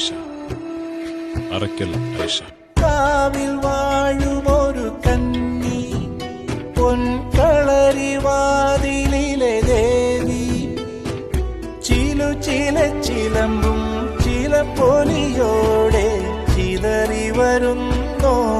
ഐഷ അറക്കൽ ഐഷ കാവിൽ വാഴുമൊരു കന്നി പൊൻകളരിവാദിലിലെ ദേവി. ചിലു ചില ചിലമ്പും ചില പൊലിയോടെ ചിതറി വരുന്നോളെ